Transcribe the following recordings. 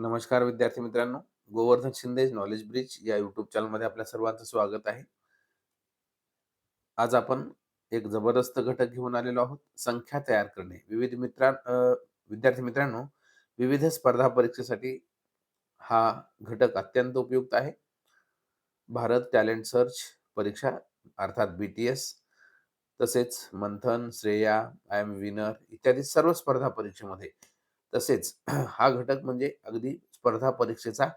नमस्कार विद्यार्थी मित्रांनो. गोवर्धन शिंदे नॉलेज ब्रिज या युट्यूब चॅनलमध्ये आपल्या सर्वांचं स्वागत आहे. आज आपण एक जबरदस्त घटक घेऊन आलेलो आहोत संख्या तयार करणे. विविध मित्रां विद्यार्थी मित्रांनो विविध स्पर्धा परीक्षेसाठी हा घटक अत्यंत उपयुक्त आहे. भारत टॅलेंट सर्च परीक्षा अर्थात बी टी एस तसेच Manthan Shreya I am winner इत्यादी सर्व स्पर्धा परीक्षेमध्ये तसेच हा घटक म्हणजे अगदी स्पर्धा परीक्षेचा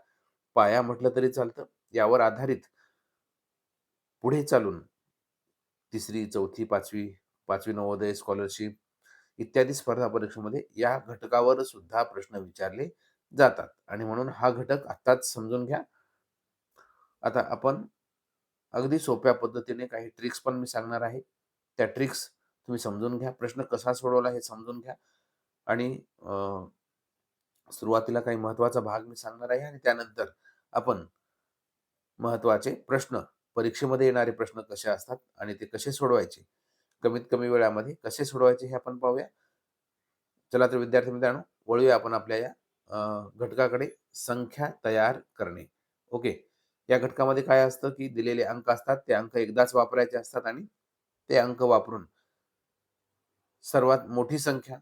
पाया म्हटलं तरी चालतं. यावर आधारित पुढे चालून तिसरी चौथी पाचवी पाचवी नवोदय स्कॉलरशिप इत्यादी स्पर्धा परीक्षेमध्ये या घटकावर सुद्धा प्रश्न विचारले जातात. आणि म्हणून हा घटक आत्ताच समजून घ्या. आता आपण अगदी सोप्या पद्धतीने काही ट्रिक्स पण मी सांगणार आहे. त्या ट्रिक्स तुम्ही समजून घ्या. प्रश्न कसा सोडवला हे समजून घ्या. आणि सुरुवातीला काही महत्त्वाचा भाग मी सांगणार आहे आणि त्यानंतर आपण महत्त्वाचे प्रश्न परीक्षेमध्ये येणारे प्रश्न कसे असतात आणि ते कसे सोडवायचे? कमीत कमी वेळामध्ये कसे सोडवायचे हे आपण पाहूया. चला तर विद्यार्थी मित्रांनो वळूया आपण आपल्या या घटकाकडे संख्या तयार करणे. ओके? या घटकामध्ये काय असतं की दिलेले अंक असतात ते अंक एकदाच वापरायचे असतात आणि ते अंक वापरून सर्वात मोठी संख्या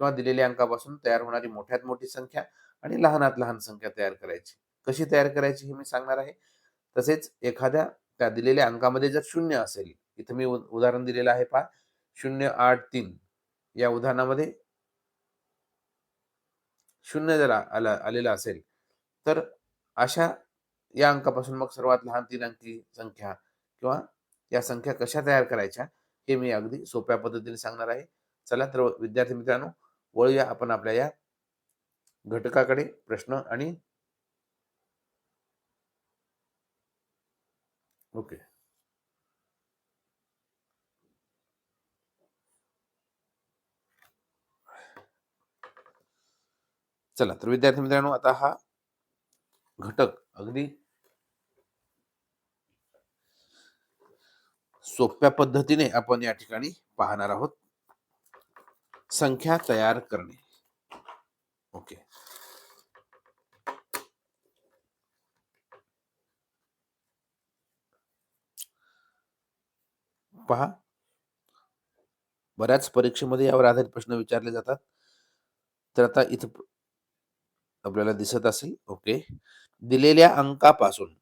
किंवा दिलेल्या अंकापासून तयार होणारी मोठ्यात मोठी संख्या आणि लहानात लहान संख्या तयार करायची. कशी तयार करायची हे मी सांगणार आहे. तसेच एखाद्या त्या दिलेल्या अंकामध्ये जर शून्य असेल इथं मी उदाहरण दिलेलं आहे पहा. शून्य आठ तीन. या उदाहरणामध्ये शून्य जर आला आलेलं असेल तर अशा या अंकापासून मग सर्वात लहान तीन अंकी संख्या किंवा या संख्या कशा तयार करायच्या हे मी अगदी सोप्या पद्धतीने सांगणार आहे. चला तर विद्यार्थी मित्रांनो वळूया आपण आपल्या या घटकाकडे प्रश्न आणि ओके. चला तर विद्यार्थी मित्रांनो आता हा घटक अगदी सोप्या पद्धतीने आपण या ठिकाणी पाहणार आहोत. संख्या तयार करणे. ओके. पहा. बऱ्याच परीक्षेमध्ये यावर आधारित प्रश्न विचारले जातात. तर आता इथं आपल्याला दिसत असेल. ओके. दिलेल्या अंकापासून.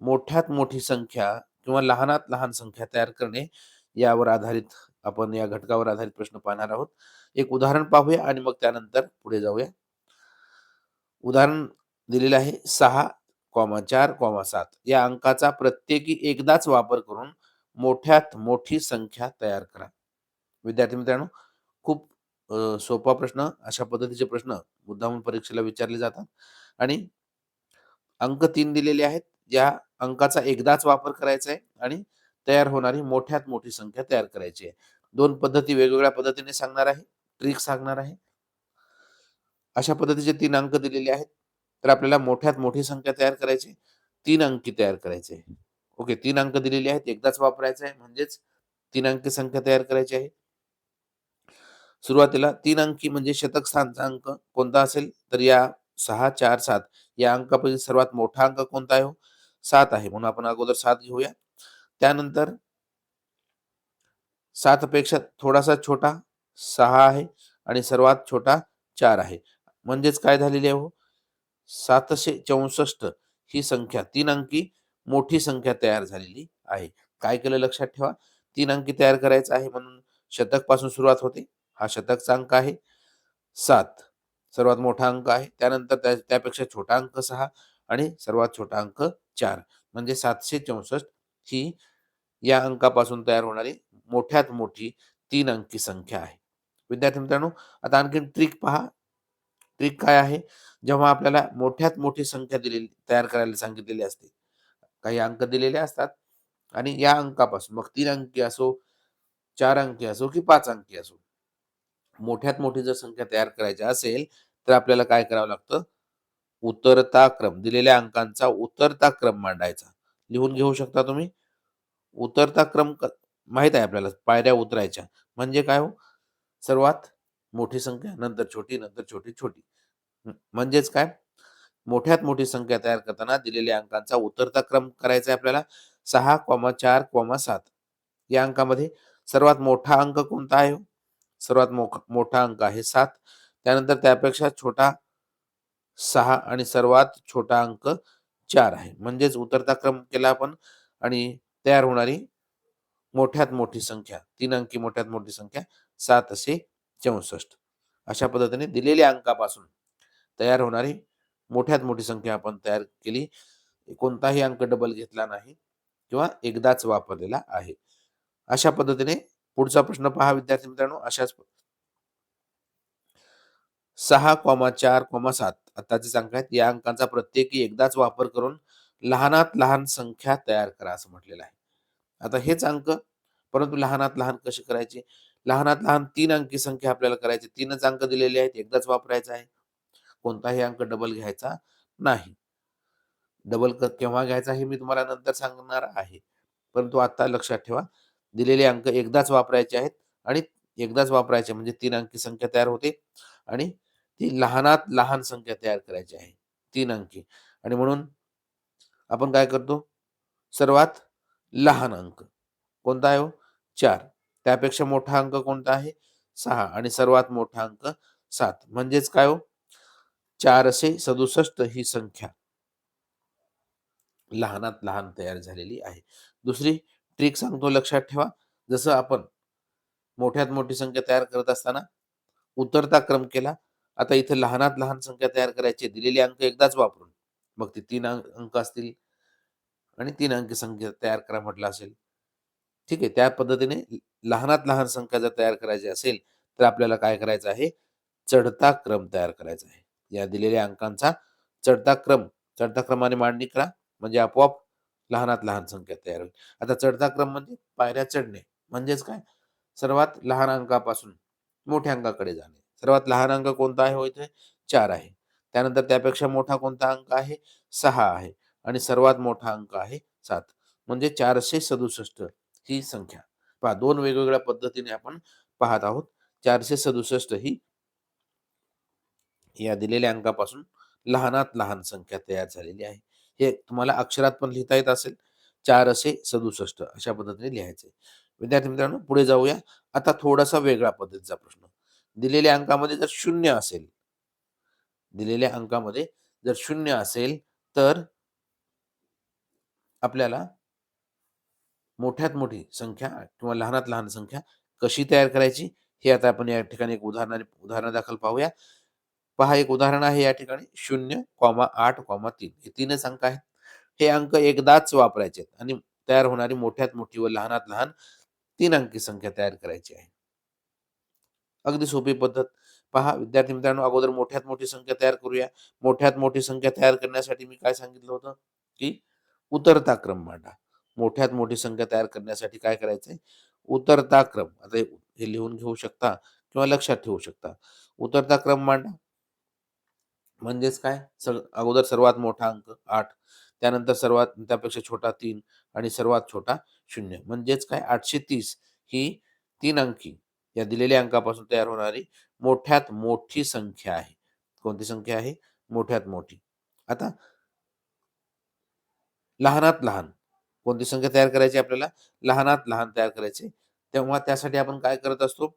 मोठ्यात मोठी संख्या किंवा लहानात लहान संख्या तयार करणे यावर आधारित आपण या घटकावर आधारित प्रश्न पाहणार आहोत. एक उदाहरण पाहूया आणि मग त्यानंतर पुढे जाऊया. उदाहरण दिलेलं आहे सहा कॉमा चार कॉमा सात. या अंकाचा प्रत्येकी एकदाच वापर करून मोठ्यात मोठी संख्या तयार करा. विद्यार्थी मित्रांनो खूप सोपा प्रश्न अशा पद्धतीचे प्रश्न मुद्दामून परीक्षेला विचारले जातात. आणि अंक तीन दिलेले आहेत. या अंकाचा एकदाच वापर करायचा आहे आणि तयार होणारी मोठ्यात मोठी संख्या तयार करायची आहे. दोन पद्धती वेगवेगळ्या पद्धतीने सांगणार आहे. ट्रिक सांगणार आहे. अशा पद्धतीचे तीन अंक दिलेले आहेत. तर आपल्याला मोठ्यात मोठी संख्या तयार करायची आहे. तीन अंकी तयार करायचे ओके तीन अंक दिलेले आहेत. एकदाच वापरायचं आहे. म्हणजेच तीन अंकी संख्या तयार करायची आहे. सुरुवातीला तीन अंकी म्हणजे शतक स्थानचा अंक कोणता असेल? तर या सहा चार सात या अंकापैकी सर्वात मोठा अंक कोणता आहे हो? सात आहे. म्हणून आपण अगोदर सात घेऊया. त्यानंतर सातपेक्षा थोडासा छोटा सहा आहे आणि सर्वात छोटा चार आहे. म्हणजेच काय झालेली आहे हो? सातशे चौसष्ट ही संख्या तीन अंकी मोठी संख्या तयार झालेली आहे. काय केलं लक्षात ठेवा. तीन अंकी तयार करायचं आहे म्हणून शतकपासून सुरुवात होते. हा शतकचा अंक आहे. सात सर्वात मोठा अंक आहे. त्यानंतर त्या त्यापेक्षा छोटा अंक सहा आणि सर्वात छोटा अंक चार. म्हणजे सातशे चौसष्ट ही या अंकापासून तयार होणारी मोठ्यात मोठी तीन अंकी संख्या आहे. विद्यार्थी मित्रांनो आता आणखीन ट्रिक पहा. ट्रिक काय आहे? जेव्हा आपल्याला मोठ्यात मोठी संख्या दिलेली तयार करायला सांगितलेली असते. काही अंक दिलेले असतात आणि या अंकापासून मग तीन अंकी असो चार अंकी असो की पाच अंकी असो मोठ्यात मोठी जर संख्या तयार करायची असेल तर आपल्याला काय करावं लागतं? उतरता क्रम दिलेल्या अंकांचा उतरता क्रम मांडायचा. लिहून घेऊ शकता तुम्ही. उतरता क्रम क- आहे आपल्याला पायऱ्या उतरायच्या. म्हणजे काय हो? सर्वात मोठी संख्या नंतर छोटी नंतर छोटी छोटी. म्हणजेच काय? मोठ्यात मोठी संख्या तयार करताना दिलेल्या अंकांचा उतरता क्रम करायचा आहे आपल्याला. सहा कॉमा चार कॉमा सात. या अंकामध्ये सर्वात मोठा अंक कोणता आहे हो? सर्वात मोठा अंक आहे सात. त्यानंतर त्यापेक्षा छोटा सहा आणि सर्वात छोटा अंक चार आहे. म्हणजेच उतरता क्रम केला आपण आणि तयार होणारी मोठ्यात मोठी संख्या तीन अंकी मोठ्यात मोठी संख्या सात असे चौसष्ट. अशा पद्धतीने दिलेल्या अंकापासून तयार होणारी मोठ्यात मोठी संख्या आपण तयार केली. कोणताही अंक डबल घेतला नाही किंवा एकदाच वापरलेला आहे. अशा पद्धतीने पुढचा प्रश्न पहा विद्यार्थी मित्रांनो. अशाच सहा कॉमा चार कॉमा सात. आताचे अंक आहेत या अंकांचा प्रत्येकी एकदाच वापर करून लहानात लहान संख्या तयार करा असं म्हटलेलं आहे. आता हेच अंक परंतु लहानात लहान कसे करायचे? लहानात लहान तीन अंकी संख्या आपल्याला करायची तीनच अंक दिलेले आहेत एकदाच वापरायचा आहे. कोणताही अंक डबल घ्यायचा नाही. डबल केव्हा घ्यायचा हे मी तुम्हाला नंतर सांगणार आहे. परंतु आता लक्षात ठेवा दिलेले अंक एकदाच वापरायचे आहेत आणि एकदाच वापरायचे म्हणजे तीन अंकी संख्या तयार होते आणि ती लहानात लहान संख्या तयार करायची आहे तीन अंकी. आणि म्हणून आपण काय करतो? सर्वात लहान अंक. कोणता आहे हो? चार. त्यापेक्षा मोठा अंक कोणता आहे? सहा. आणि सर्वात मोठा अंक सात. म्हणजेच काय हो? चारशे सदुसष्ट ही संख्या लहानात लहान तयार झालेली आहे. दुसरी ट्रिक सांगतो लक्षात ठेवा. जसं आपण मोठ्यात मोठी संख्या तयार करत असताना उतरता क्रम केला आता इथे लहानात लहान संख्या तयार करायची आहे. दिलेले अंक एकदाच वापरून. मग ते तीन अंक अंक असतील आणि तीन अंकी संख्या तयार करा म्हटलं असेल. ठीक आहे त्या पद्धतीने लहानात लहान संख्या जर तयार करायची असेल तर आपल्याला काय करायचं आहे? चढता क्रम तयार करायचा आहे. या दिलेल्या अंकांचा चढता क्रम चढता क्रमाने मांडणी करा. म्हणजे आपोआप लहानात लहान संख्या तयार होईल. आता चढता क्रम म्हणजे पायऱ्या चढणे. म्हणजेच काय? सर्वात लहान अंकापासून मोठ्या अंकाकडे जाणे. सर्वात लहान अंक कोणता आहे हो इथे? चार आहे. त्यानंतर त्यापेक्षा मोठा कोणता अंक आहे? सहा आहे. आणि सर्वात मोठा अंक आहे सात. म्हणजे चारशे सदुसष्ट ही संख्या. पहा दोन वेगवेगळ्या पद्धतीने आपण पाहत आहोत. चारशे सदुसष्ट ही या दिलेल्या अंकापासून लहानात लहान संख्या तयार झालेली आहे. हे तुम्हाला अक्षरात पण लिहिता येत असेल. चारशे सदुसष्ट अशा पद्धतीने लिहायचे विद्यार्थी मित्रांनो पुढे जाऊया. आता थोडासा वेगळा पद्धतीचा प्रश्न. दिलेल्या अंकामध्ये जर शून्य असेल दिलेल्या अंकामध्ये जर शून्य असेल तर आपल्याला मोठ्यात मोठी संख्या किंवा लहानात लहान संख्या कशी तयार करायची हे आता आपण या ठिकाणी एक उदाहरण उदाहरण दाखल पाहूया. पहा एक उदाहरण आहे या ठिकाणी. शून्य कॉमा आठ कॉमा तीन. हे तीनच अंक आहेत. हे अंक एकदाच वापरायचे आहेत आणि तयार होणारी मोठ्यात मोठी व लहानात लहान तीन अंकी संख्या तयार करायची आहे. अगदी सोपी पद्धत. पहा विद्यार्थी मित्रांनो अगोदर मोठ्यात मोठी संख्या तयार करूया. मोठ्यात मोठी संख्या तयार करण्यासाठी मी काय सांगितलं होतं? की उतरता क्रम मांडा. मोठ्यात मोठी संख्या तयार करण्यासाठी काय करायचंय? उतरता क्रम आता हे हे लिहून घेऊ शकता किंवा लक्षात ठेवू शकता. उतरता क्रम मांडा. म्हणजेच काय? सग अगोदर सर्वात मोठा अंक आठ. त्यानंतर सर्वात त्यापेक्षा छोटा तीन आणि सर्वात छोटा शून्य. म्हणजेच काय? आठशे तीस ही तीन अंकी. या दिलेल्या अंकापासून तयार होणारी मोठ्यात मोठी संख्या आहे. कोणती संख्या आहे? मोठ्यात मोठी. आता लहानात लहान. कोणती संख्या तयार करायची आपल्याला? लहानात लहान तयार करायचे. तेव्हा त्यासाठी आपण काय करत असतो?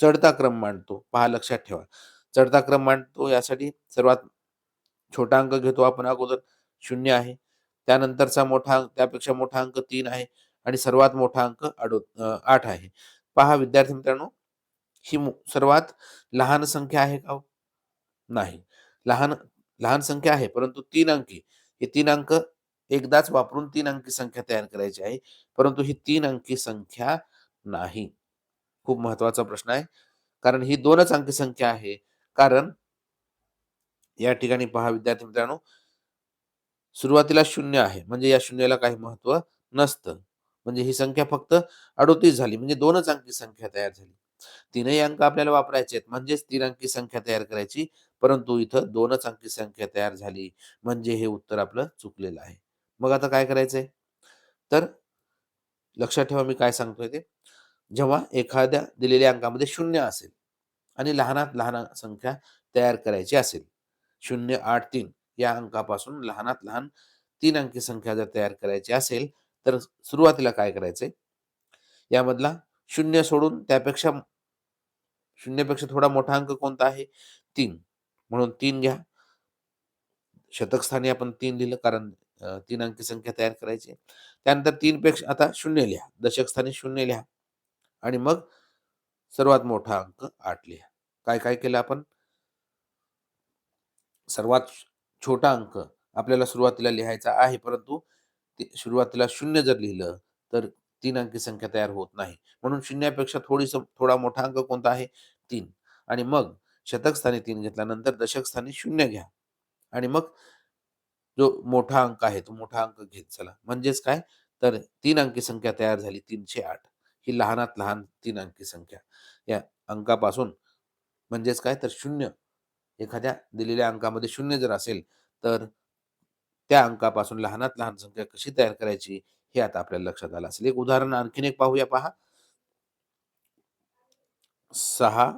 चढता क्रम मांडतो. पहा लक्षात ठेवा. चढता क्रम मांडतो यासाठी सर्वात छोटा अंक घेतो आपण. अगोदर शून्य आहे. त्यानंतरचा मोठा त्यापेक्षा मोठा अंक तीन आहे. आणि सर्वात मोठा अंक अडो आठ आहे. पहा विद्यार्थी मित्रांनो ही सर्वात लहान संख्या आहे का हो? नाही. लहान लहान संख्या आहे परंतु तीन अंकी. हे तीन अंक एकदाच वापरून तीन अंकी संख्या तयार करायची आहे परंतु ही तीन अंकी संख्या नाही. खूप महत्त्वाचा प्रश्न आहे कारण ही दोनच अंकी संख्या आहे. कारण या ठिकाणी पहा विद्यार्थी मित्रांनो सुरुवातीला शून्य आहे म्हणजे या शून्याला काही महत्त्व नसतं. म्हणजे ही संख्या फक्त अडोतीस झाली म्हणजे दोनच अंकी संख्या तयार झाली. तीनही अंक आपल्याला वापरायचे आहेत म्हणजेच तीन अंकी संख्या तयार करायची परंतु इथं दोनच अंकी संख्या तयार झाली म्हणजे हे उत्तर आपलं चुकलेलं आहे. मग आता काय करायचंय? तर लक्षात ठेवा मी काय सांगतोय ते. जेव्हा एखाद्या दिलेल्या अंकामध्ये शून्य असेल आणि लहानात लहान संख्या तयार करायची असेल शून्य आठ तीन या अंकापासून लहानात लहान तीन अंकी संख्या जर तयार करायची असेल तर सुरुवातीला काय करायचंय? यामधला शून्य सोडून त्यापेक्षा शून्यपेक्षा थोडा मोठा अंक कोणता आहे? तीन. म्हणून तीन घ्या. शतकस्थानी आपण तीन लिहिलं कारण तीन अंकी संख्या तयार करायची. त्यानंतर तीन पेक्षा आता शून्य लिहा. दशकस्थानी शून्य लिहा. आणि मग सर्वात मोठा अंक आठ लिहा. काय काय केलं आपण? सर्वात छोटा अंक आपल्याला सुरुवातीला लिहायचा आहे परंतु ते सुरुवातीला शून्य जर लिहिलं तर तीन अंकी संख्या तयार होत नाही. म्हणून शून्यापेक्षा थोडीस थोडा मोठा अंक कोणता आहे? तीन. आणि मग शतकस्थानी तीन घेतल्यानंतर दशकस्थानी शून्य घ्या. आणि मग जो मोठा अंक आहे तो मोठा अंक घेत चला. म्हणजेच काय? तर तीन अंकी संख्या तयार झाली तीनशे आठ. ही लहानात लहान तीन अंकी संख्या. या अंकापासून म्हणजेच काय? तर शून्य. एखाद्या दिलेल्या अंकामध्ये शून्य जर असेल तर त्या अंकापासून लहानात लहान संख्या कशी तयार करायची हे आता आपल्याला लक्षात आलं असेल. एक उदाहरण आणखीन एक पाहूया पहा. सहा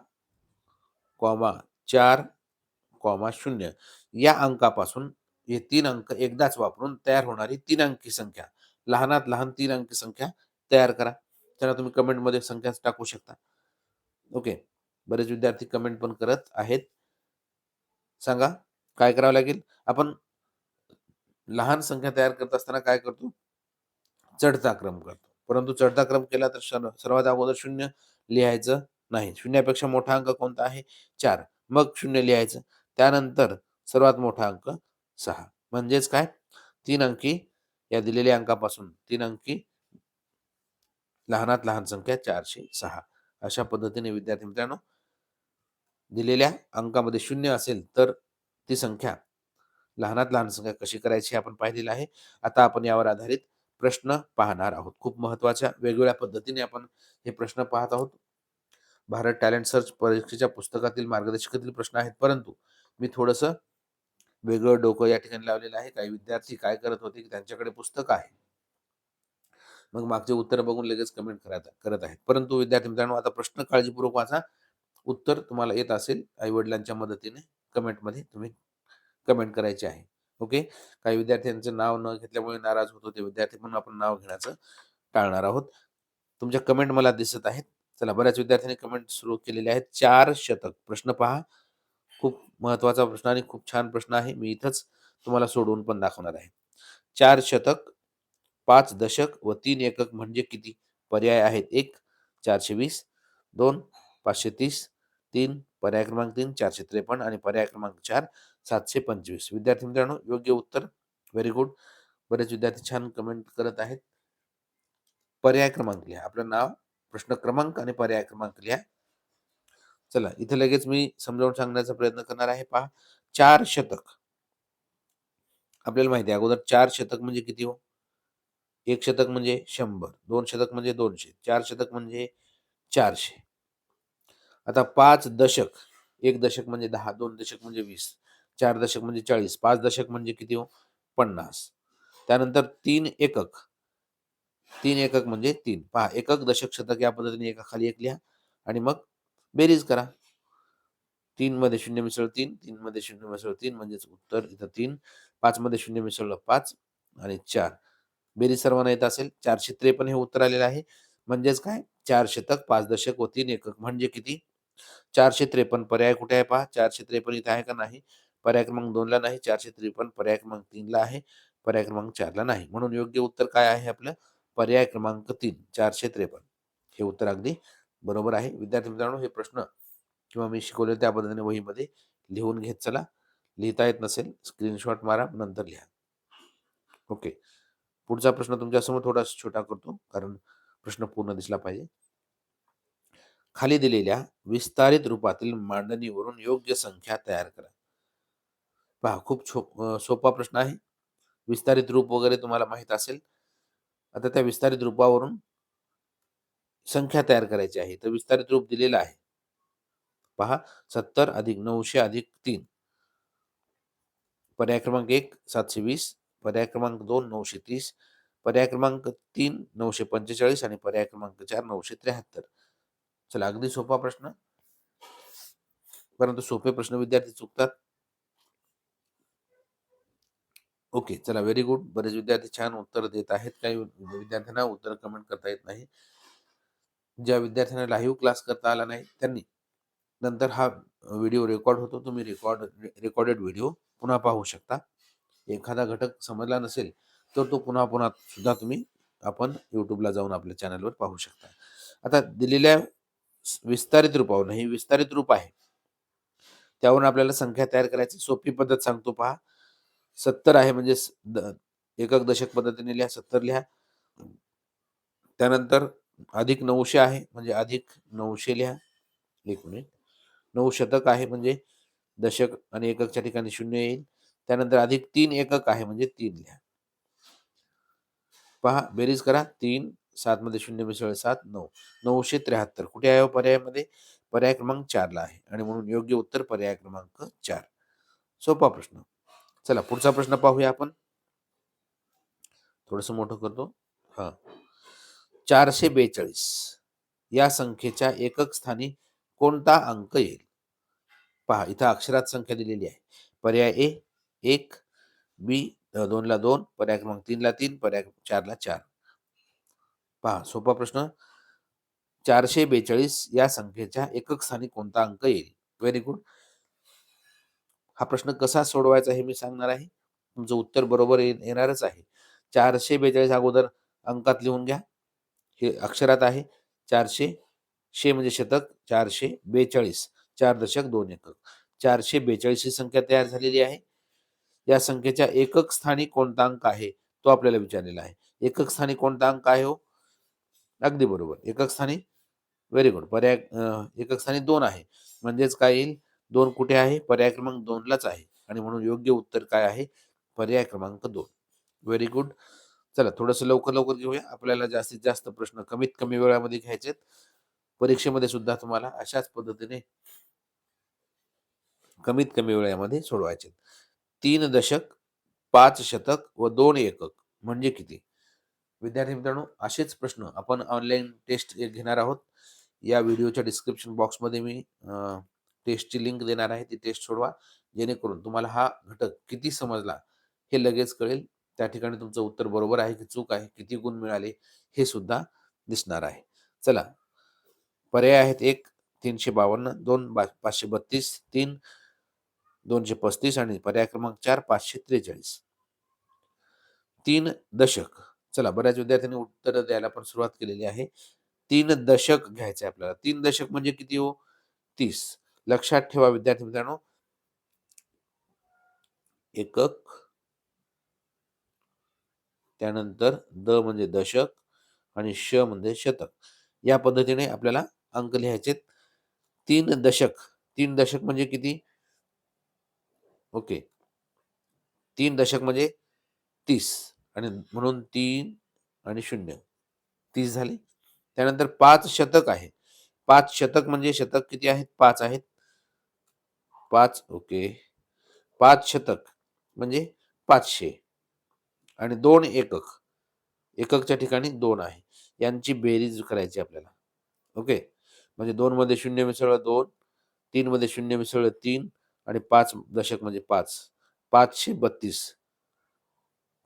कॉमा चार कॉमा शून्य या अंकापासून हे तीन अंक एकदाच वापरून तयार होणारी तीन अंकी संख्या. लहानात लहान तीन अंकी संख्या तयार करा. त्यांना तुम्ही कमेंटमध्ये संख्या टाकू शकता. ओके. बरेच विद्यार्थी कमेंट पण करत आहेत. सांगा काय करावं लागेल? आपण लहान संख्या तयार करत असताना काय करतो? चढता क्रम करतो. परंतु चढता क्रम केला तर सर्वात अगोदर शून्य लिहायचं नाही. शून्यापेक्षा मोठा अंक कोणता आहे? चार. मग शून्य लिहायचं. त्यानंतर सर्वात मोठा अंक सहा. म्हणजेच काय? तीन अंकी या दिलेल्या अंकापासून तीन अंकी लहानात लहान संख्या चारशे सहा. अशा पद्धतीने विद्यार्थी मित्रांनो दिलेल्या अंकामध्ये शून्य असेल तर ती संख्या लहानात लहान संख्या कशी करायची हे आपण पाहिलेलं आहे. आता आपण यावर आधारित प्रश्न पाहणार आहोत. खूप महत्त्वाच्या वेगवेगळ्या पद्धतीने आपण हे प्रश्न पाहत आहोत. भारत टॅलेंट सर्च परीक्षेच्या पुस्तकातील मार्गदर्शकातील प्रश्न आहेत. परंतु मी थोडंसं वेगळं डोकं या ठिकाणी लावलेलं आहे. काही विद्यार्थी काय करत होते की त्यांच्याकडे पुस्तक आहे. मग मागचे उत्तर बघून लगेच कमेंट करत करत आहेत. परंतु विद्यार्थी मित्रांनो आता प्रश्न काळजीपूर्वक वाचा. उत्तर तुम्हाला येत असेल. आई वडिलांच्या मदतीने कमेंटमध्ये तुम्ही कमेंट करायची आहे. ओके? काही विद्यार्थ्यांचं नाव न घेतल्यामुळे नाराज होत होते. विद्यार्थी म्हणून आपण नाव घेण्याचं टाळणार आहोत. तुमच्या कमेंट मला दिसत आहेत. चला बऱ्याच विद्यार्थ्यांनी कमेंट सुरू केलेले आहेत. चार शतक. प्रश्न पहा. खूप महत्त्वाचा प्रश्न आणि खूप छान प्रश्न आहे. मी इथंच तुम्हाला सोडवून पण दाखवणार आहे. चार शतक पाच दशक व तीन एकक म्हणजे किती? पर्याय आहेत. एक चारशे वीस. दोन पाचशे तीस. तीन पर्याय क्रमांक तीन चारशे त्रेपन्न आणि पर्याय क्रमांक चार सातशे पंचवीस. विद्यार्थी मित्रांनो योग्य उत्तर. व्हेरी गुड बरेच विद्यार्थी छान कमेंट करत आहेत. पर्याय क्रमांक लिहा. आपलं नाव प्रश्न क्रमांक आणि पर्याय क्रमांक लिहा. चला इथे लगेच मी समजावून सांगण्याचा प्रयत्न करणार आहे. पहा चार शतक. आपल्याला माहिती आहे अगोदर चार शतक म्हणजे किती हो? एक शतक म्हणजे शंभर दोन शतक म्हणजे दोनशे चार शतक म्हणजे चारशे. आता पाच दशक एक दशक म्हणजे दहा दोन दशक म्हणजे वीस चार दशक म्हणजे चाळीस पाच दशक म्हणजे किती हो? पन्नास. त्यानंतर तीन एकक. तीन एकक म्हणजे तीन. पहा एकक दशक शतक या पद्धतीने एका खाली एक लिहा आणि मग बेरीज करा. तीन मध्ये शून्य मिसळ तीन तीन मध्ये शून्य मिसळ तीन म्हणजेच उत्तर इथं तीन पाच मध्ये शून्य मिसळलं पाच आणि चार. बेरीज सर्वांना येत असेल. चारशे त्रेपन्न हे उत्तर आलेलं आहे. म्हणजेच काय? चार शतक पाच दशक व तीन एकक. म्हणजे किती? चारशे त्रेपन्न पर्याय कुठे आहे पहा? चारशे त्रेपन्न इथे आहे का नाही? पर्याय क्रमांक दोनला नाही चारशे त्रेपन्न पर्याय क्रमांक तीनला आहे पर्याय क्रमांक चारला नाही. म्हणून योग्य उत्तर काय आहे आपलं? पर्याय क्रमांक तीन चारशे त्रेपन्न. हे उत्तर अगदी बरोबर आहे. विद्यार्थी मित्रांनो हे प्रश्न किंवा मी शिकवले त्या पद्धतीने वहीमध्ये लिहून घेत चला. लिहिता येत नसेल स्क्रीनशॉट मारा नंतर लिहा. ओके पुढचा प्रश्न तुमच्यासमोर थोडा छोटा करतो कारण प्रश्न पूर्ण दिसला पाहिजे. खाली दिलेल्या विस्तारित रूपातील मांडणीवरून योग्य संख्या तयार करा. पहा खूप छो सोपा प्रश्न आहे. विस्तारित रूप वगैरे तुम्हाला माहीत असेल. आता त्या विस्तारित रूपावरून संख्या तयार करायची आहे. तर विस्तारित रूप दिलेलं आहे. पहा सत्तर अधिक नऊशे अधिक तीन. पर्याय क्रमांक एक सातशे वीस. पर्याय क्रमांक दोन नऊशे तीस. पर्याय क्रमांक तीन नऊशे पंचेचाळीस. आणि पर्याय क्रमांक चार नऊशे त्र्याहत्तर. चला अगदी सोपा प्रश्न. परंतु सोपे प्रश्न विद्यार्थी चुकतात. ओके चला व्हेरी गुड बरेच विद्यार्थी छान उत्तर देत आहेत. काही विद्यार्थ्यांना उत्तर कमेंट करता येत नाही. ज्या विद्यार्थ्यांना लाईव्ह क्लास करता आला नाही त्यांनी नंतर हा व्हिडिओ रेकॉर्ड होतो. तुम्ही रेकॉर्ड रेकॉर्डेड व्हिडिओ पुन्हा पाहू शकता. एखादा घटक समजला नसेल तर तो पुन्हा पुन्हा सुद्धा तुम्ही आपण युट्यूबला जाऊन आपल्या चॅनलवर पाहू शकता. आता दिलेल्या विस्तारित रूपावर ही विस्तारित रूप आहे. त्यावरून आपल्याला संख्या तयार करायची. सोपी पद्धत सांगतो पहा. सत्तर आहे म्हणजे एकक दशक पद्धतीने लिहा सत्तर लिहा. त्यानंतर अधिक नऊशे आहे म्हणजे अधिक नऊशे लिहा. एक मिनिट. नऊ शतक आहे म्हणजे दशक आणि एककच्या ठिकाणी शून्य येईल. त्यानंतर अधिक तीन एकक आहे म्हणजे तीन लिहा. पहा बेरीज करा. तीन सातमध्ये शून्य मिसळ सात नऊ. नऊशे त्र्याहत्तर. कुठे आहे हो पर्यायामध्ये? पर्याय क्रमांक चारला आहे. आणि म्हणून योग्य उत्तर पर्याय क्रमांक चार. सोपा प्रश्न. चला पुढचा प्रश्न पाहूया आपण. थोडस मोठं करतो. हा. चारशे बेचाळीस. या संख्येच्या एकक स्थानी कोणता अंक येईल? पहा इथं अक्षरात संख्या दिलेली आहे. पर्याय ए एक. बी दोनला दोन. पर्याय क्रमांक तीनला तीन. पर्याय चारला चार. पहा सोपा प्रश्न. चारशे बेचाळीस या संख्येच्या एकक स्थानी कोणता अंक येईल? व्हेरी गुड हा प्रश्न कसा सोडवायचा हे मी सांगणार आहे. तुमचं उत्तर बरोबर येणारच आहे. चारशे बेचाळीस अगोदर अंकात लिहून घ्या. हे अक्षरात आहे. चारशे शे म्हणजे शतक चारशे बेचाळीस चार दशक दोन एकक. चारशे बेचाळीस ही संख्या तयार झालेली आहे. या संख्येच्या एकक स्थानी कोणता अंक आहे? तो आपल्याला विचारलेला आहे. एकक स्थानी कोणता अंक आहे हो? अगदी बरोबर. एकक स्थानी? व्हेरी गुड पर्याय एकक स्थानी दोन आहे. म्हणजेच काय येईल? दोन कुठे आहे? पर्याय क्रमांक दोनलाच आहे. आणि म्हणून योग्य उत्तर काय आहे? पर्याय क्रमांक दोन. व्हेरी गुड चला थोडंसं लवकर लवकर घेऊया. आपल्याला जास्तीत जास्त प्रश्न कमीत कमी वेळामध्ये घ्यायचे परीक्षेमध्ये सुद्धा तुम्हाला अशाच पद्धतीने कमीत कमी वेळामध्ये सोडवायचे तीन दशक पाच शतक व दोन एकक. म्हणजे किती? विद्यार्थी मित्रांनो असेच प्रश्न आपण ऑनलाईन टेस्ट घेणार आहोत या व्हिडिओच्या डिस्क्रिप्शन बॉक्समध्ये मी टेस्टची लिंक देणार आहे ती टेस्ट सोडवा. जेणेकरून तुम्हाला हा घटक किती समजला हे लगेच कळेल. त्या ठिकाणी तुमचं उत्तर बरोबर आहे की चूक आहे किती गुण मिळाले हे सुद्धा दिसणार आहे. चला पर्याय आहेत एक तीनशे बावन्न दोन पाचशे बत्तीस तीन दोनशे पस्तीस आणि पर्याय क्रमांक चार पाचशे त्रेचाळीस. तीन दशक. चला बऱ्याच विद्यार्थ्यांनी उत्तर द्यायला पण सुरुवात केलेली आहे. तीन दशक घ्यायचे आपल्याला. तीन दशक म्हणजे किती हो? तीस. लक्षात ठेवा विद्यार्थी मित्रांनो. एकक. त्यानंतर द म्हणजे दशक आणि श म्हणजे शतक. या पद्धतीने आपल्याला अंक लिहायचे तीन दशक. तीन दशक म्हणजे किती? ओके. तीन दशक म्हणजे तीस. आणि म्हणून तीन आणि शून्य. तीस झाले. त्यानंतर पाच शतक आहे. पाच शतक म्हणजे शतक किती आहेत? पाच आहेत. पाच ओके. पाच शतक म्हणजे पाचशे. आणि दोन एकक. एककच्या ठिकाणी दोन आहे. यांची बेरीज करायची आपल्याला. ओके. म्हणजे दोन मध्ये शून्य मिसळलं दोन तीन मध्ये शून्य मिसळलं तीन आणि पाच दशक म्हणजे पाच. पाचशे बत्तीस.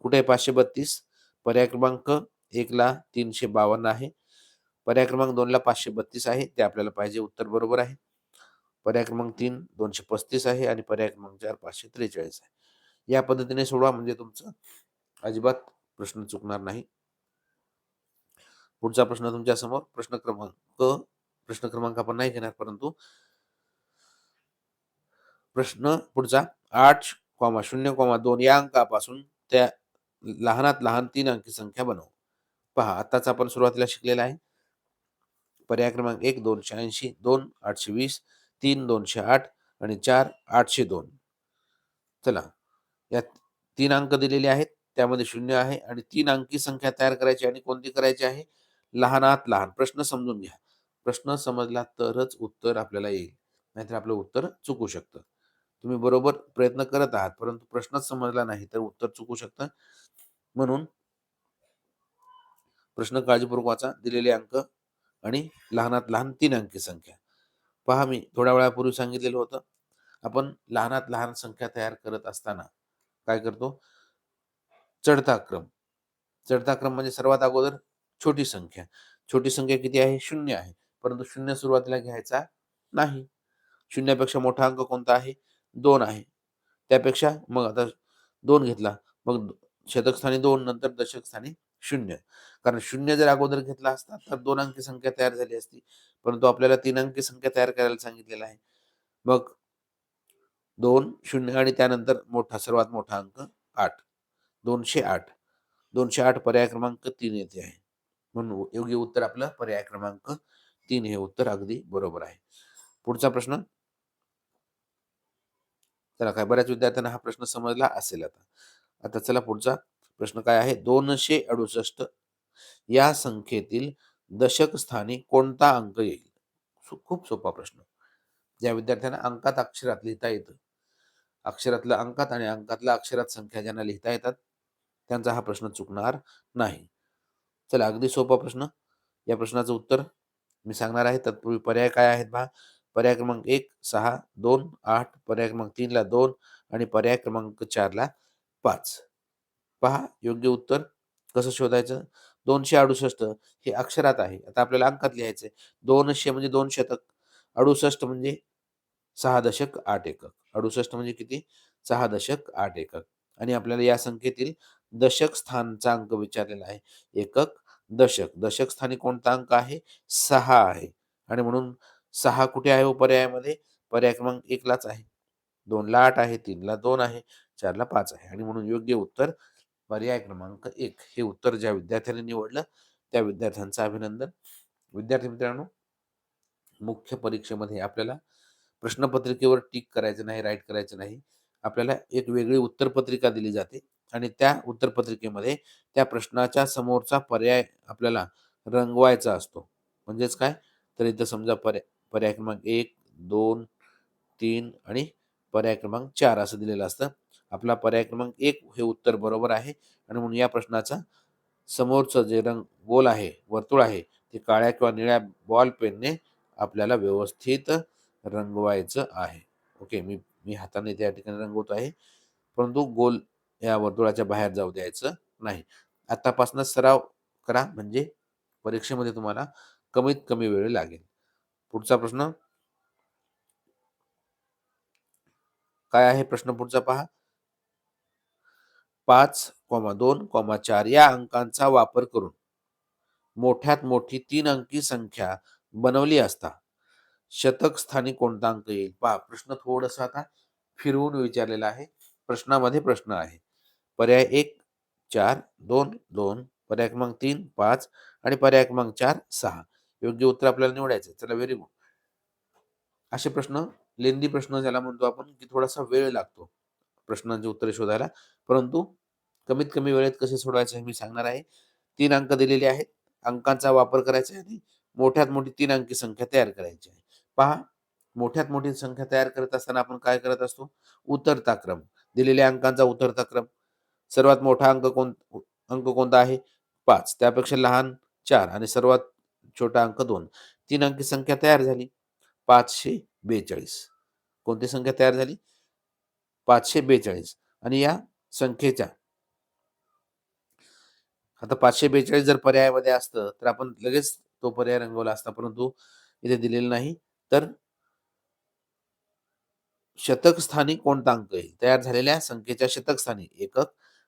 कुठे पाचशे बत्तीस? पर्याय क्रमांक एकला तीनशे बावन्न आहे. पर्याय क्रमांक दोनला पाचशे बत्तीस आहे. ते आपल्याला पाहिजे उत्तर बरोबर आहे. पर्याय क्रमांक तीन दोनशे पस्तीस आहे आणि पर्याय क्रमांक चार पाचशे त्रेचाळीस आहे. या पद्धतीने सोडवा म्हणजे तुमचं अजिबात प्रश्न चुकणार नाही. पुढचा प्रश्न तुमच्यासमोर प्रश्न क्रमांक प्रश्न क्रमांक आपण नाही घेणार परंतु प्रश्न पुढचा आठ कॉमा शून्य कॉमा दोन या अंकापासून त्या लहानात लहान तीन अंकी संख्या बनव. पहा आताच आपण सुरुवातीला शिकलेला आहे. पर्याय क्रमांक एक दोनशे ऐंशी दोन आठशे वीस तीन दोनशे आठ आणि चार आठशे दोन. चला यात तीन अंक दिलेले आहेत. त्यामध्ये शून्य आहे आणि तीन अंकी संख्या तयार करायची आणि कोणती करायची आहे? लहानात लहान. प्रश्न समजून घ्या. प्रश्न समजला तरच उत्तर आपल्याला येईल. नाहीतर आपलं उत्तर चुकू शकतं. तुम्ही बरोबर प्रयत्न करत आहात परंतु प्रश्नच समजला नाही तर उत्तर चुकू शकतं. म्हणून प्रश्न काळजीपूर्वक वाचा दिलेले अंक आणि लहानात लहान तीन अंकी संख्या. पहा मी थोड्या वेळापूर्वी सांगितलेलं होतं. आपण लहानात लहान संख्या तयार करत असताना काय करतो? चढता क्रम चढता क्रम म्हणजे सर्वात अगोदर छोटी संख्या. छोटी संख्या किती आहे? शून्य आहे. परंतु शून्य सुरुवातीला घ्यायचा नाही. शून्यापेक्षा मोठा अंक कोणता आहे? दोन आहे. त्यापेक्षा मग आता दोन घेतला. मग शतकस्थानी दोन नंतर दशकस्थानी शून्य. कारण शून्य जर अगोदर घेतला असता तर दोन अंकी संख्या तयार झाली असती. परंतु आपल्याला तीन अंकी संख्या तयार करायला सांगितलेलं आहे. मग दोन शून्य आणि त्यानंतर मोठा सर्वात मोठा अंक आठ. दोनशे आठ. दोनशे आठ पर्याय क्रमांक तीन येथे आहे. म्हणून योग्य उत्तर आपलं पर्याय क्रमांक तीन हे उत्तर अगदी बरोबर आहे. पुढचा प्रश्न चला काय बऱ्याच विद्यार्थ्यांना हा प्रश्न समजला असेल आता. आता चला पुढचा प्रश्न काय आहे? दोनशे अडुसष्ट या संख्येतील दशक स्थानी कोणता अंक येईल? खूप सोपा प्रश्न. ज्या विद्यार्थ्यांना अंकात अक्षरात लिहिता येतं. अक्षरातलं अंकात आणि अंकातल्या अक्षरात संख्या ज्यांना लिहिता येतात त्यांचा हा प्रश्न चुकणार नाही. चला अगदी सोपा प्रश्न. या प्रश्नाचं उत्तर मी सांगणार आहे. तत्पूर्वी पर्याय काय आहेत पहा. पर्याय क्रमांक एक सहा दोन आठ पर्याय क्रमांक तीनला दोन आणि पर्याय क्रमांक चारला पाच. पहा योग्य उत्तर कसं शोधायचं? दोनशे अडुसष्ट हे अक्षरात आहे. आता आपल्याला अंकात लिहायचंय. दोनशे म्हणजे दोन शतक अडुसष्ट म्हणजे सहा दशक आठ एकक. अडुसष्ट म्हणजे किती? सहा दशक आठ एकक. आणि आपल्याला या संख्येतील दशक स्थानचा अंक विचारलेला आहे. एकक दशक. दशक स्थानी कोणता अंक आहे? सहा आहे. आणि म्हणून सहा कुठे आहे हो पर्यायामध्ये? पर्याय क्रमांक एकलाच आहे. दोनला आठ आहे तीनला दोन आहे चारला पाच आहे. आणि म्हणून योग्य उत्तर पर्याय क्रमांक एक. हे उत्तर ज्या विद्यार्थ्यांनी निवडलं त्या विद्यार्थ्यांचं अभिनंदन. विद्यार्थी मित्रांनो मुख्य परीक्षेमध्ये आपल्याला प्रश्नपत्रिकेवर टिक करायचं नाही राईट करायचं नाही. आपल्याला एक वेगळी उत्तरपत्रिका दिली जाते आणि त्या उत्तरपत्रिकेमध्ये त्या प्रश्नाच्या समोरचा पर्याय आपल्याला रंगवायचा असतो. म्हणजेच काय? तर इथं समजा पर्याय पर्याय क्रमांक एक दोन तीन आणि पर्याय क्रमांक चार असं दिलेलं असतं. आपला पर्याय क्रमांक एक हे उत्तर बरोबर आहे आणि म्हणून या प्रश्नाचा समोरचं जे रंग गोल आहे वर्तुळ आहे ते काळ्या किंवा निळ्या बॉल पेनने आपल्याला व्यवस्थित रंगवायचं आहे. ओके मी मी हाताने त्या ठिकाणी रंगवतो आहे. परंतु गोल या वर्तुळाच्या बाहेर जाऊ द्यायचं नाही. आतापासून सराव करा म्हणजे परीक्षेमध्ये तुम्हाला कमीत कमी वेळ लागेल. पुढचा प्रश्न? काय आहे प्रश्न पुढचा पहा? पाच कॉमा दोन कॉमा चार या अंकांचा वापर करून मोठ्यात मोठी तीन अंकी संख्या बनवली असता शतक स्थानी कोणता अंक येईल? पहा प्रश्न थोडस आता फिरवून विचारलेला आहे. प्रश्नामध्ये प्रश्न आहे. पर्याय एक चार दोन दोन पर्याय क्रमांक तीन पाच आणि पर्याय क्रमांक चार सहा. योग्य उत्तर आपल्याला निवडायचं चला व्हेरी गुड असे प्रश्न लेंदी प्रश्न ज्याला म्हणतो आपण की थोडासा वेळ लागतो प्रश्नांची उत्तरे शोधायला. परंतु कमीत कमी वेळेत कसे सोडवायचे हे मी सांगणार आहे. तीन अंक दिलेले आहेत. अंकांचा वापर करायचा आहे आणि मोठ्यात मोठी तीन अंकी संख्या तयार करायची आहे. पहा मोठ्यात मोठी संख्या तयार करत असताना आपण काय करत असतो? उतरता क्रम. दिलेल्या अंकांचा उतरता क्रम. सर्वात मोठा अंक कोण अंक कोणता आहे? पाच. त्यापेक्षा लहान चार. आणि सर्वात छोटा अंक दोन. तीन अंकी संख्या तयार झाली. पाचशे बेचाळीस. कोणती संख्या तयार झाली? पाचशे बेचाळीस. आणि या संख्येच्या. आता पाचशे बेचाळीस जर पर्यायामध्ये असतं तर आपण लगेच तो पर्याय रंगवला असता परंतु इथे दिलेला नाही. तर शतकस्थानी कोणता अंक येईल? तयार झालेल्या संख्येच्या शतकस्थानी. एकक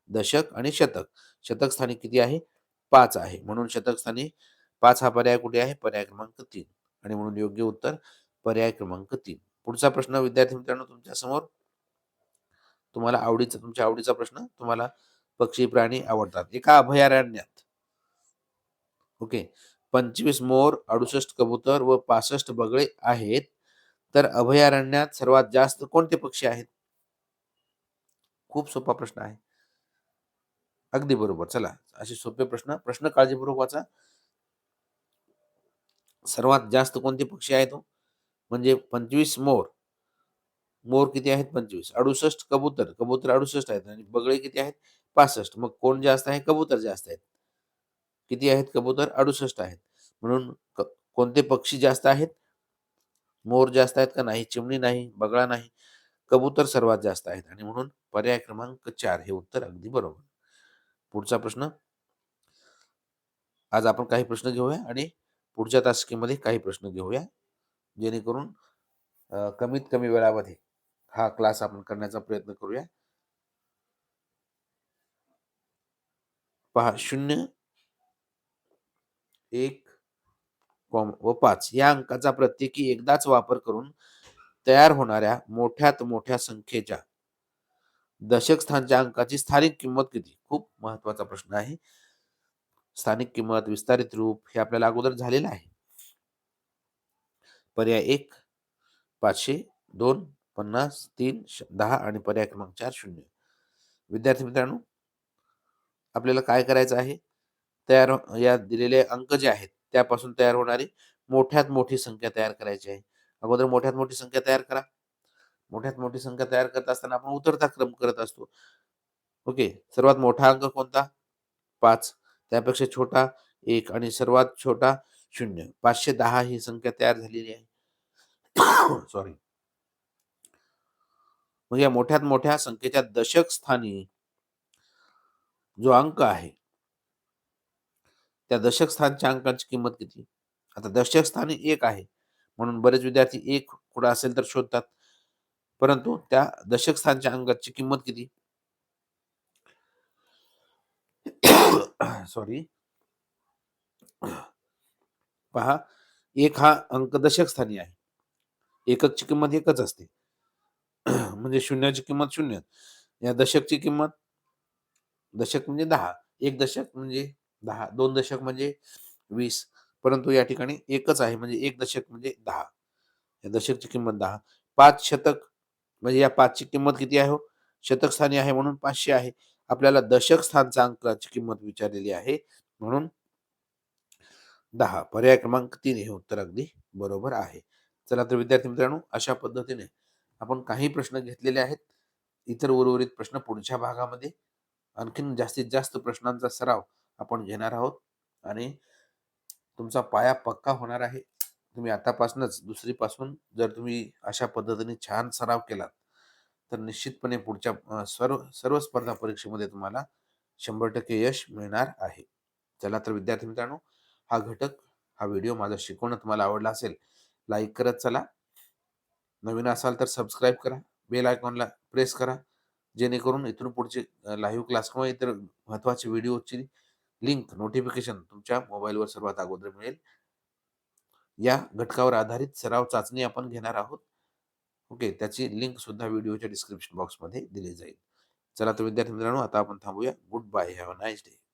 दशक आणि शतक. शतकस्थानी किती आहे? पाच आहे. म्हणून शतकस्थानी स्थानी पाच हा पर्याय कुठे आहे? पर्याय क्रमांक तीन. आणि म्हणून योग्य उत्तर पर्याय क्रमांक तीन. पुढचा प्रश्न विद्यार्थी मित्रांनो तुमच्यासमोर. तुम्हाला आवडीचा तुमच्या आवडीचा प्रश्न तुम्हाला पक्षी प्राणी आवडतात. एका अभयारण्यात. ओके. पंचवीस मोर अडुसष्ट कबूतर व पासष्ट बगळे आहेत. तर अभयारण्यात सर्वात जास्त कोणते पक्षी आहेत? खूप सोपा प्रश्न आहे. अगदी बरोबर. चला असे सोपे प्रश्न. प्रश्न काळजीपूर्वक वाचा. सर्वात जास्त कोणते पक्षी आहेत तो म्हणजे पंचवीस मोर. मोर किती आहेत? पंचवीस. अडुसष्ट कबूतर. कबूतर अडुसष्ट आहेत आणि बगळे किती आहेत? पासष्ट. मग कोण जास्त आहे? कबूतर जास्त आहेत. किती आहेत? कबूतर अडुसष्ट आहेत. म्हणून क- कोणते पक्षी जास्त आहेत? मोर जास्त आहेत का नाही? चिमणी नाही. बगळा नाही. कबूतर सर्वात जास्त आहेत. आणि म्हणून पर्याय क्रमांक चार हे उत्तर अगदी बरोबर. पुढचा प्रश्न. आज आपण काही प्रश्न घेऊया आणि पुढच्या तासिकेमध्ये काही प्रश्न घेऊया. जेणेकरून कमीत कमी वेळामध्ये हा क्लास आपण करण्याचा प्रयत्न करूया. पहा शून्य एक कॉम व पाच. या अंकाचा प्रत्येकी एकदाच वापर करून तयार होणाऱ्या मोठ्यात मोठ्या संख्येच्या दशक स्थानच्या अंकाची स्थानिक किंमत किती? खूप महत्त्वाचा प्रश्न आहे. स्थानिक किंमत विस्तारित रूप हे आपल्याला अगोदर झालेलं आहे. पर्याय एक पाचशे दोन पन्नास तीन श- दहा आणि पर्याय क्रमांक चार शून्य. विद्यार्थी मित्रांनो आपल्याला काय करायचं आहे? तयार हो, या दिलेले अंक जे आहेत त्यापासून तयार होणारी मोठ्यात मोठी संख्या तयार करायची आहे. अगोदर मोठ्यात मोठी संख्या तयार करा. मोठ्यात मोठी संख्या तयार करत असताना आपण उतरता क्रम करत असतो. ओके सर्वात मोठा अंक कोणता? पाच. त्यापेक्षा छोटा एक आणि सर्वात छोटा शून्य. पाचशे दहा ही संख्या तयार झालेली आहे. सॉरी मग या मोठ्यात मोठ्या संख्येच्या दशक स्थानी जो अंक आहे त्या दशक स्थानच्या अंकांची किंमत किती? आता दशक स्थानी एक आहे म्हणून बरेच विद्यार्थी एक कुठं असेल तर शोधतात. परंतु त्या दशक स्थानच्या अंकाची किंमत किती? सॉरी पहा एक हा अंक दशक स्थानी आहे. एककची किंमत एकच असते. म्हणजे शून्याची किंमत शून्य. या दशकची किंमत दशक म्हणजे दहा. एक दशक म्हणजे दहा. दोन दशक म्हणजे वीस. परंतु या ठिकाणी एकच आहे म्हणजे एक दशक म्हणजे दहा. या दशकची किंमत दहा. पाच शतक म्हणजे या पाचची किंमत किती आहे हो? शतक स्थानी आहे म्हणून पाचशे आहे. आपल्याला दशक स्थानचा अंकाची किंमत विचारलेली आहे. म्हणून दहा. पर्याय क्रमांक तीन हे उत्तर अगदी बरोबर आहे. चला तर विद्यार्थी मित्रांनो अशा पद्धतीने आपण काही प्रश्न घेतलेले आहेत. इतर उर्वरित प्रश्न पुढच्या भागामध्ये. आणखीन जास्तीत जास्त प्रश्नांचा सराव आपण घेणार आहोत. आणि तुमचा पाया पक्का होणार आहे. तुम्ही आतापासूनच दुसरीपासून जर तुम्ही अशा पद्धतीने छान सराव केलात तर निश्चितपणे पुढच्या सर्व सर्व स्पर्धा परीक्षेमध्ये तुम्हाला शंभर टक्के यश मिळणार आहे. चला तर विद्यार्थी मित्रांनो हा घटक हा व्हिडिओ माझा शिकवणं तुम्हाला आवडला असेल लाईक करत चला. नवीन असाल तर सबस्क्राईब करा बेल आयकॉनला प्रेस करा जेणेकरून इथून पुढचे लाईव्ह क्लास किंवा इतर महत्त्वाचे व्हिडिओची लिंक नोटिफिकेशन तुमच्या मोबाईलवर सर्वात अगोदर मिळेल. या घटकावर आधारित सराव चाचणी आपण घेणार आहोत. ओके त्याची लिंक सुद्धा व्हिडिओच्या डिस्क्रिप्शन बॉक्समध्ये दिली जाईल. चला तर विद्यार्थी मित्रांनो आता आपण थांबूया. Good bye have a nice day.